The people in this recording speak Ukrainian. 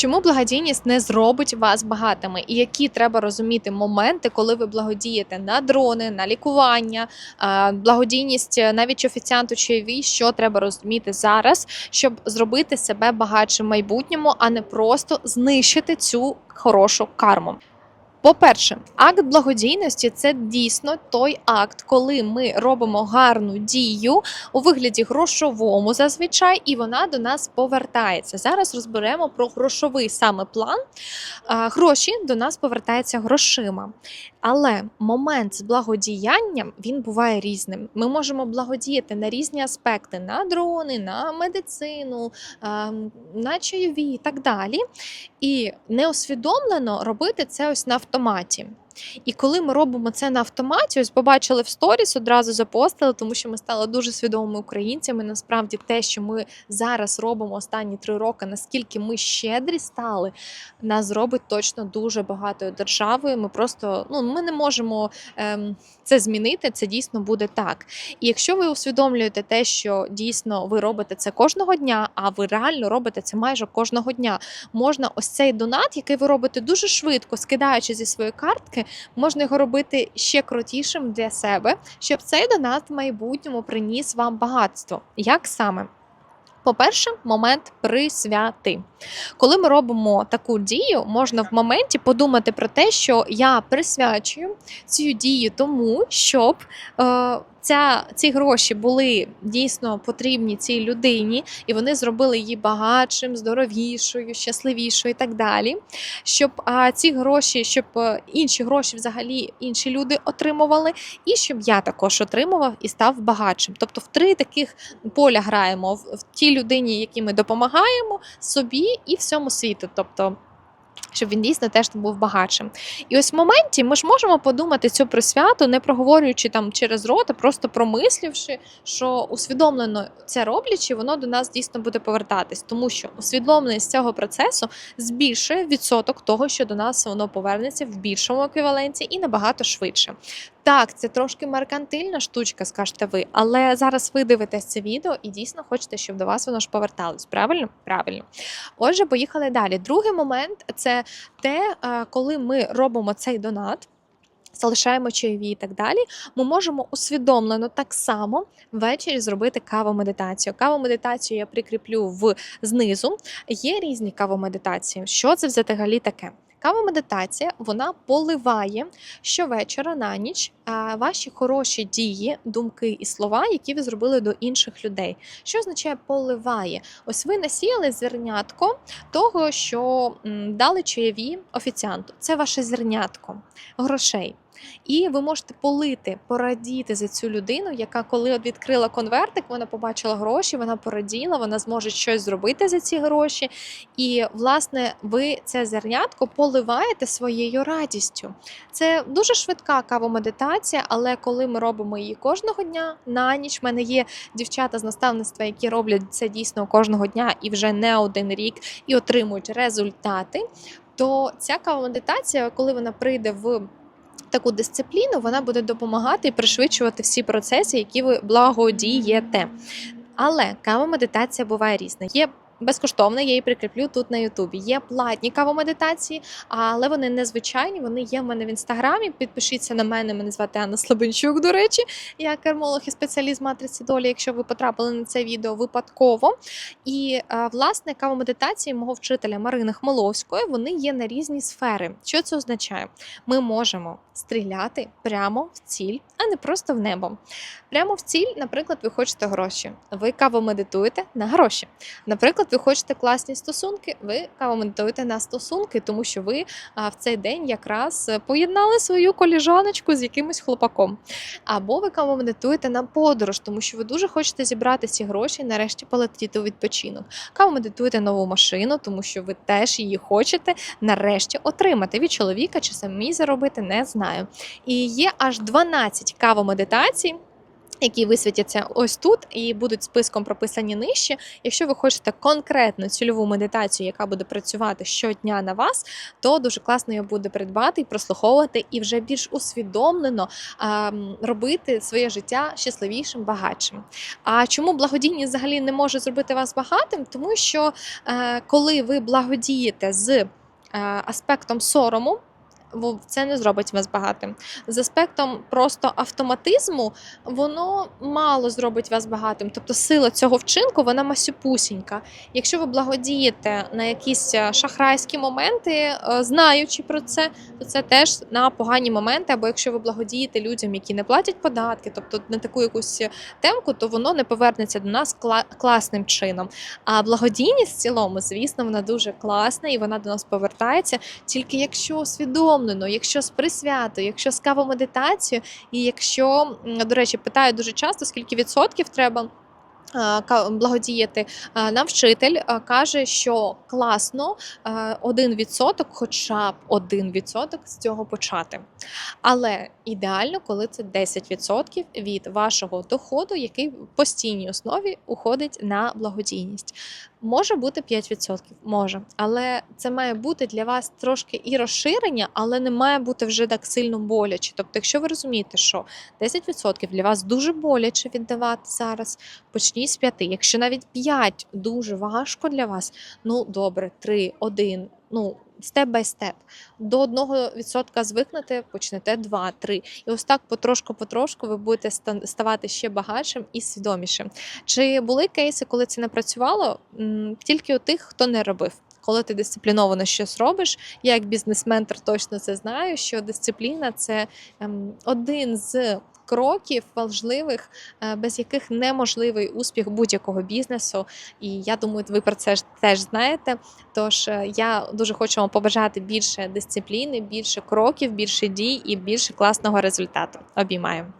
Чому благодійність не зробить вас багатими? І які треба розуміти моменти, коли ви благодієте на дрони, на лікування, благодійність е, навіть офіціанту чайові, що треба розуміти зараз, щоб зробити себе багатшим в майбутньому, а не просто знищити цю хорошу карму. По-перше, акт благодійності це дійсно той акт, коли ми робимо гарну дію у вигляді грошовому зазвичай, і вона до нас повертається. Зараз розберемо про грошовий саме план. Гроші до нас повертаються грошима. Але момент з благодіянням він буває різним. Ми можемо благодіяти на різні аспекти: на дрони, на медицину, на чайові і так далі. І неосвідомлено робити це ось на автоматі. І коли ми робимо це на автоматі, ось побачили в сторіс, одразу запостили, тому що ми стали дуже свідомими українцями. Насправді, те, що ми зараз робимо останні три роки, наскільки ми щедрі стали, нас зробить точно дуже багатою державою. Ми просто ну ми не можемо ем, це змінити. Це дійсно буде так. І якщо ви усвідомлюєте те, що дійсно ви робите це кожного дня, а ви реально робите це майже кожного дня, можна ось цей донат, який ви робите дуже швидко, скидаючи зі своєї картки, можна його робити ще крутішим для себе, щоб цей донат в майбутньому приніс вам багатство. Як саме? По-перше, момент присвяти. Коли ми робимо таку дію, можна в моменті подумати про те, що я присвячую цю дію тому, щоб е, ця, ці гроші були дійсно потрібні цій людині, і вони зробили її багатшим, здоровішою, щасливішою і так далі. Щоб а, ці гроші, щоб е, інші гроші взагалі інші люди отримували, і щоб я також отримував і став багатшим. Тобто в три таких поля граємо в, тій людині, якій ми допомагаємо, собі і всьому світу. Тобто щоб він дійсно теж був багатшим. І ось в моменті ми ж можемо подумати цю про свято, не проговорюючи там через рот, а просто промисливши, що усвідомлено це роблячи, воно до нас дійсно буде повертатись, тому що усвідомленість цього процесу збільшує відсоток того, що до нас воно повернеться в більшому еквіваленті і набагато швидше. Так, це трошки меркантильна штучка, скажете ви, але зараз ви дивитесь це відео і дійсно хочете, щоб до вас воно ж поверталось. Правильно? Правильно. Отже, поїхали далі. Другий момент це те, е, коли ми робимо цей донат. Залишаємо чайові і так далі. Ми можемо усвідомлено так само ввечері зробити кавомедитацію. Кавомедитацію я прикріплю в знизу. Є різні кавомедитації. Що це взагалі таке? Кава-медитація вона поливає щовечора на ніч ваші хороші дії, думки і слова, які ви зробили до інших людей. Що означає поливає? Ось ви насіяли зернятко того, що дали чаєві офіціанту. Це ваше зернятко грошей. І ви можете полити, порадіти за цю людину, яка коли от відкрила конвертик, вона побачила гроші, вона пораділа, вона зможе щось зробити за ці гроші. І, власне, ви це зернятко поливаєте своєю радістю. Це дуже швидка кавомедитація, але коли ми робимо її кожного дня на ніч, в мене є дівчата з наставництва, які роблять це дійсно кожного дня і вже не один рік, і отримують результати. То ця кавомедитація, коли вона прийде в таку дисципліну, вона буде допомагати і пришвидшувати всі процеси, які ви благодієте. Але кава-медитація буває різна. Є безкоштовна, я її прикріплю тут на Ютубі. Є платні кавомедитації, але вони незвичайні. Вони є в мене в інстаграмі. Підпишіться на мене. Мене звати Анна Слабенчук. До речі, я кермолог і спеціаліст матриці долі. Якщо ви потрапили на це відео випадково. І е, власне кавомедитації мого вчителя Марини Хмеловської вони є на різні сфери. Що це означає? Ми можемо стріляти прямо в ціль, а не просто в небо. Прямо в ціль, наприклад, ви хочете гроші. Ви кавомедитуєте на гроші. Наприклад, ви хочете класні стосунки, ви кавомедитуєте на стосунки, тому що ви в цей день якраз поєднали свою коліжаночку з якимось хлопаком. Або ви кавомедитуєте на подорож, тому що ви дуже хочете зібрати ці гроші і нарешті полетіти у відпочинок. Кавомедитуєте нову машину, тому що ви теж її хочете нарешті отримати від чоловіка чи самі заробити, не знаю. І є аж 12 кавомедитацій. Які висвітяться ось тут і будуть списком прописані нижче. Якщо ви хочете конкретну цільову медитацію, яка буде працювати щодня на вас, то дуже класно її буде придбати і прослуховувати, і вже більш усвідомлено а, робити своє життя щасливішим, багатшим. А чому благодійність взагалі не може зробити вас багатим? Тому що е, коли ви благодієте з е, аспектом сорому, це не зробить вас багатим. З аспектом просто автоматизму воно мало зробить вас багатим. Тобто сила цього вчинку вона масюпусінька. Якщо ви благодієте на якісь е, шахрайські моменти, е, знаючи про це, то це теж на погані моменти. Або якщо ви благодієте людям, які не платять податки, тобто на таку якусь темку, то воно не повернеться до нас класним чином. А благодійність в цілому, звісно, вона дуже класна і вона до нас повертається тільки якщо усвідомлено, якщо з присвятою, якщо з кавомедитацією, і якщо, до речі, питають дуже часто, скільки відсотків треба. Благодіяти нам вчитель каже, що класно один відсоток, хоча б один відсоток з цього почати. Але ідеально, коли це 10% від вашого доходу, який в постійній основі уходить на благодійність. Може бути 5%, може, але це має бути для вас трошки і розширення, але не має бути вже так сильно боляче. Тобто, якщо ви розумієте, що 10% для вас дуже боляче віддавати зараз, почніть з 5. Якщо навіть 5 дуже важко для вас, ну добре, 3, 1, ну степ бай степ. До 1% звикнете, почнете 2, 3. І ось так потрошку-потрошку ви будете ста- ставати ще багатшим і свідомішим. Чи були кейси, коли це не працювало? Тільки у тих, хто не робив. Коли ти дисципліновано щось робиш, я як бізнес-ментор точно це знаю, що дисципліна це ем, один з кроків важливих, е, без яких неможливий успіх будь-якого бізнесу. І я думаю, ви про це теж знаєте. Тож е, я дуже хочу вам побажати більше дисципліни, більше кроків, більше дій і більше класного результату. Обіймаю.